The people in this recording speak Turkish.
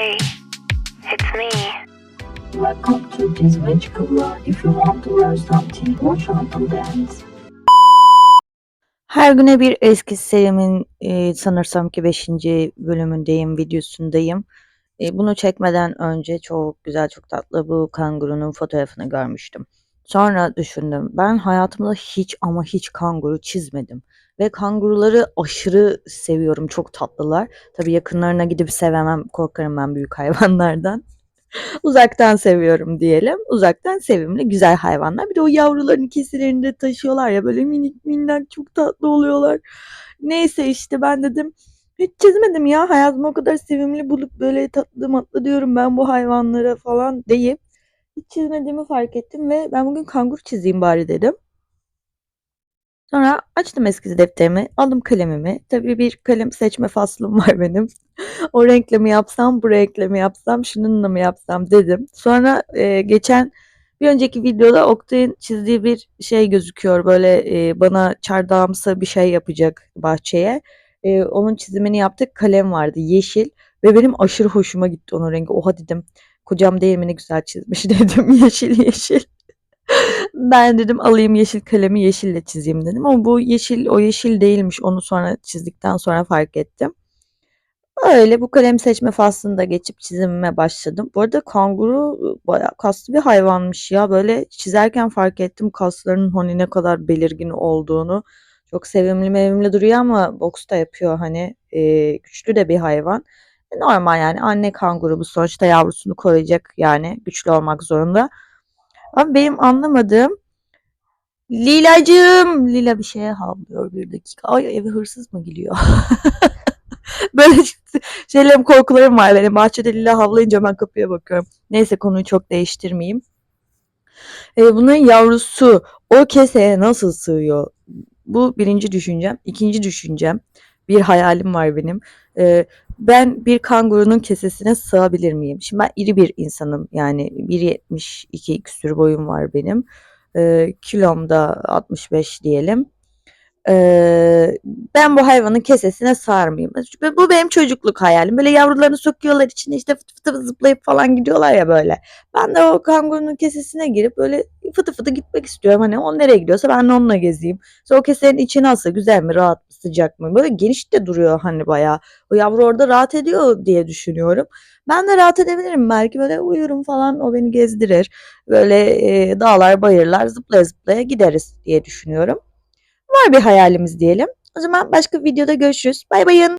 Hey, it's me. Welcome to this magical world. If you want to learn something, watch Anton dance. Her güne bir eski serimin e, sanırsam ki 5. bölümündeyim, videosundayım. E, bunu çekmeden önce çok güzel, çok tatlı bu kangurunun fotoğrafını görmüştüm. Sonra düşündüm, ben hayatımda hiç ama hiç kanguru çizmedim. Ve kanguruları aşırı seviyorum, çok tatlılar. Tabii yakınlarına gidip sevemem, korkarım ben büyük hayvanlardan. Uzaktan seviyorum diyelim. Uzaktan sevimli, güzel hayvanlar. Bir de o yavruların kesilerinde taşıyorlar ya böyle minik minnak çok tatlı oluyorlar. Neyse işte ben dedim hiç çizmedim ya hayatımı o kadar sevimli bulup böyle tatlı matlı diyorum ben bu hayvanlara falan deyip hiç çizmediğimi fark ettim ve ben bugün kangur çizeyim bari dedim. Sonra açtım eskiz defterimi, aldım kalemimi. Tabii bir kalem seçme faslım var benim. o renkle mi yapsam, bu renkle mi yapsam, şununla mı yapsam dedim. Sonra e, geçen bir önceki videoda Oktay'ın çizdiği bir şey gözüküyor. Böyle e, bana çardağımsı bir şey yapacak bahçeye. E, onun çizimini yaptık. Kalem vardı yeşil ve benim aşırı hoşuma gitti onun rengi. Oha dedim. Kocam değil mi ne güzel çizmiş dedim. Yeşil yeşil. Ben dedim alayım yeşil kalemi yeşille çizeyim dedim. Ama bu yeşil o yeşil değilmiş. Onu sonra çizdikten sonra fark ettim. Öyle bu kalem seçme faslında geçip çizimime başladım. Bu arada kanguru bayağı kaslı bir hayvanmış ya. Böyle çizerken fark ettim kaslarının hani ne kadar belirgin olduğunu. Çok sevimli mevimli duruyor ama boks da yapıyor hani. Ee, güçlü de bir hayvan. Normal yani anne kanguru bu sonuçta yavrusunu koruyacak yani güçlü olmak zorunda. Ama benim anlamadığım Lilacığım. Lila bir şeye havlıyor bir dakika. Ay eve hırsız mı geliyor? Böyle şeylerim korkularım var benim. Bahçede Lila havlayınca ben kapıya bakıyorum. Neyse konuyu çok değiştirmeyeyim. Ee, bunun yavrusu o keseye nasıl sığıyor? Bu birinci düşüncem. İkinci düşüncem. Bir hayalim var benim. Ee, ben bir kangurunun kesesine sığabilir miyim? Şimdi ben iri bir insanım. Yani 1.72 küsür boyum var benim. Ee, kilom da 65 diyelim. Ee, ben bu hayvanın kesesine sığar mıyım? Bu benim çocukluk hayalim. Böyle yavrularını sokuyorlar içine işte fıtı fıtı zıplayıp falan gidiyorlar ya böyle. Ben de o kangurunun kesesine girip böyle fıtı fıtı gitmek istiyorum. Hani o nereye gidiyorsa ben de onunla gezeyim. Sonra o kesenin içine alsa güzel mi, rahat sıcak mı? Böyle geniş de duruyor hani bayağı. O yavru orada rahat ediyor diye düşünüyorum. Ben de rahat edebilirim. Belki böyle uyurum falan o beni gezdirir. Böyle e, dağlar, bayırlar zıplaya zıplaya gideriz diye düşünüyorum. Var bir hayalimiz diyelim. O zaman başka bir videoda görüşürüz. Bay bayın.